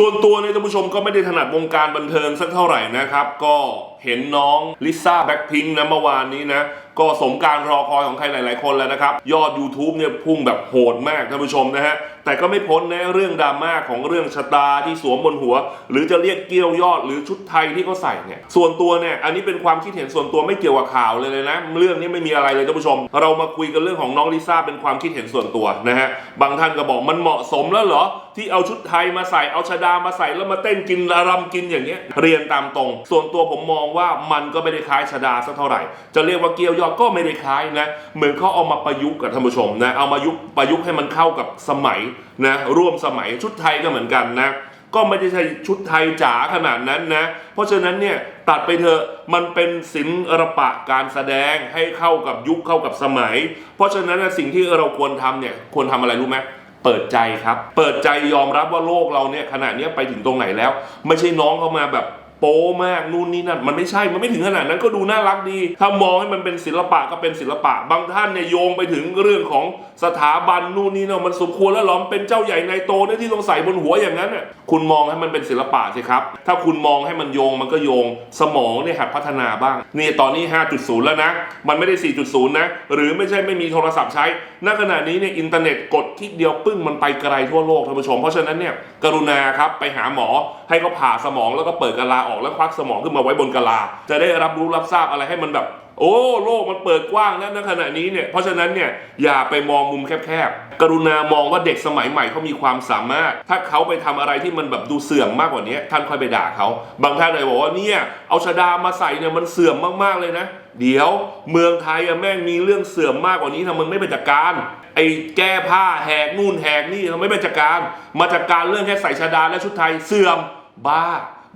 ส่วนตัวเนี่ยท่านผู้ชมก็ไม่ได้ถนัดวงการบันเทิงสักเท่าไหร่นะครับ ก็เห็นน้องลิซ่าแบ็คพิงค์นะเมื่อวานนี้นะ ก็สมการรอคอยของใครหลาย ๆ คนแล้วนะครับ ยอด YouTube เนี่ยพุ่งแบบโหดมากท่านผู้ชมนะฮะ แต่ก็ไม่พ้นนะเรื่องดราม่าของเรื่องชะตาที่สวมบนหัว หรือจะเรียกเกี้ยวยอดหรือชุดไทยที่เขาใส่เนี่ยส่วนตัวเนี่ยอันนี้เป็นความคิดเห็นส่วนตัวไม่เกี่ยวกับข่าวเลยเลยนะเรื่องนี้ไม่มีอะไรเลยท่านผู้ชม เรามาคุยกันเรื่องของน้องลิซ่าเป็นความคิดเห็นส่วนตัวนะฮะบางท่านก็บอกมันเหมาะสมแล้วเหรอที่เอาชุดไทยมาใส่เอาชะดามาใส่แล้วมาเต้นกินรำกินอย่างเงี้ยเรียนตามตรง ส่วนตัวผมมองว่ามันก็ไม่ได้คล้ายชดาสักเท่าไหร่ จะเรียกว่าเกี้ยวยอดก็ไม่ได้คล้ายนะเหมือนเขาเอามาประยุกต์กับท่านผู้ชมนะเอามายุกต์ประยุกต์ให้มันเข้ากับสมัยนะร่วมสมัยชุดไทยก็เหมือนกันนะก็ไม่ได้ใช่ชุดไทยจ๋าขนาดนั้นนะ เพราะฉะนั้นเนี่ยตัดไปเถอะมันเป็นศิลปะการแสดงให้เข้ากับยุคเข้ากับสมัย เพราะฉะนั้นสิ่งที่เราควรทำเนี่ยควรทำอะไรรู้ไหมเปิดใจครับ เปิดใจยอมรับว่าโลกเราเนี่ยขณะนี้ไปถึงตรงไหนแล้ว ไม่ใช่น้องเข้ามาแบบ โป๊มากนู่นนี่นั่นมันไม่ใช่มันไม่ถึงขนาดนั้นก็ดูน่ารักดี ถ้ามองให้มันเป็นศิลปะก็เป็นศิลปะ บางท่านเนี่ยโยงไปถึงเรื่องของสถาบันนู่นนี่นั่นมันสมควรแล้วหรอมเป็นเจ้าใหญ่ในโตเนี่ยที่ต้องใส่บนหัวอย่างนั้นน่ะคุณมองให้มันเป็นศิลปะสิครับ ถ้าคุณมองให้มันโยงมันก็โยง สมองเนี่ยหัดพัฒนาบ้างนี่ตอนนี้ 5.0 แล้วนะ มันไม่ได้ 4.0 นะ หรือไม่ใช่ไม่มีโทรศัพท์ใช้ณขณะนี้เนี่ยอินเทอร์เน็ตกดคลิกเดียวปึ้งมันไปไกลทั่วโลกท่านผู้ชมเพราะฉะนั้นเนี่ยกรุณาครับไปหาหมอให้เขาผ่าสมองแล้วก็เปิดกะลาออกแล้วควักสมองขึ้นมาไว้บนกะลา จะได้รับรู้รับทราบอะไรให้มันแบบ โอ้โลกมันเปิดกว้างแล้วณขณะนี้เนี่ยเพราะฉะนั้นเนี่ยอย่าไปมองมุมแคบๆกรุณามองว่าเด็กสมัยใหม่เขามีความสามารถ ถ้าเขาไปทำอะไรที่มันแบบดูเสื่อมมากกว่านี้ท่านค่อยไปด่าเขา บางท่านเลยบอกว่าเนี่ยเอาชดามาใส่เนี่ยมันเสื่อมมากๆเลยนะเดี๋ยวเมืองไทยอะแม่งมีเรื่องเสื่อมมากกว่านี้ทำไมไม่ไปจัดการ ไอ้แก้ผ้าแหกนู่นแหกนี่ทำไมไม่ไปจัดการ มาจัดการเรื่องแค่ใส่ชดาและชุดไทยเสื่อมบ้า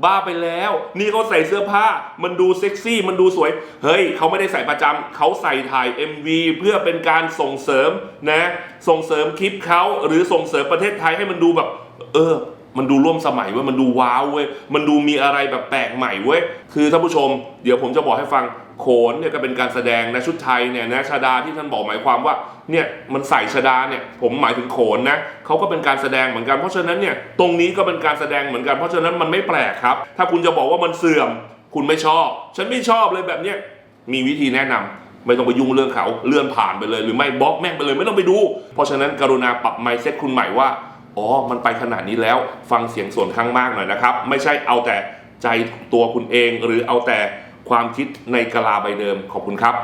บ้าไปแล้ว นี่เขาใส่เสื้อผ้า มันดูเซ็กซี่ มันดูสวย เฮ้ยเขาไม่ได้ใส่ประจำเขาใส่ถ่าย MV เพื่อเป็นการส่งเสริมนะ ส่งเสริมคลิปเขาหรือส่งเสริมประเทศไทยให้มันดูแบบ เออ มันดูร่วมสมัยเว้ย มันดูว้าวเว้ย มันดูมีอะไรแบบแปลกใหม่เว้ย คือท่านผู้ชม เดี๋ยวผมจะบอกให้ฟัง โขนเนี่ยก็เป็นการแสดงนะชุดไทยเนี่ยนะชาดาที่ท่านบอกหมายความว่าเนี่ยมันใส่ชาดาเนี่ยผมหมายถึงโขนนะเขาก็เป็นการแสดงเหมือนกันเพราะฉะนั้นเนี่ยตรงนี้ก็เป็นการแสดงเหมือนกันเพราะฉะนั้นมันไม่แปลกครับ ถ้าคุณจะบอกว่ามันเสื่อม คุณไม่ชอบ ฉันไม่ชอบเลยแบบเนี้ยมีวิธีแนะนำไม่ต้องไปยุ่งเรื่องเขาเลื่อนผ่านไปเลย หรือไม่บล็อกแม่งไปเลยไม่ต้องไปดู เพราะฉะนั้นกรุณาปรับไมเซ็ตคุณใหม่ว่าอ๋อ มันไปขนาดนี้แล้วฟังเสียงส่วนข้างมากหน่อยนะครับ ไม่ใช่เอาแต่ใจตัวคุณเองหรือเอาแต่ ความคิดในกะลาใบเดิมขอบคุณครับ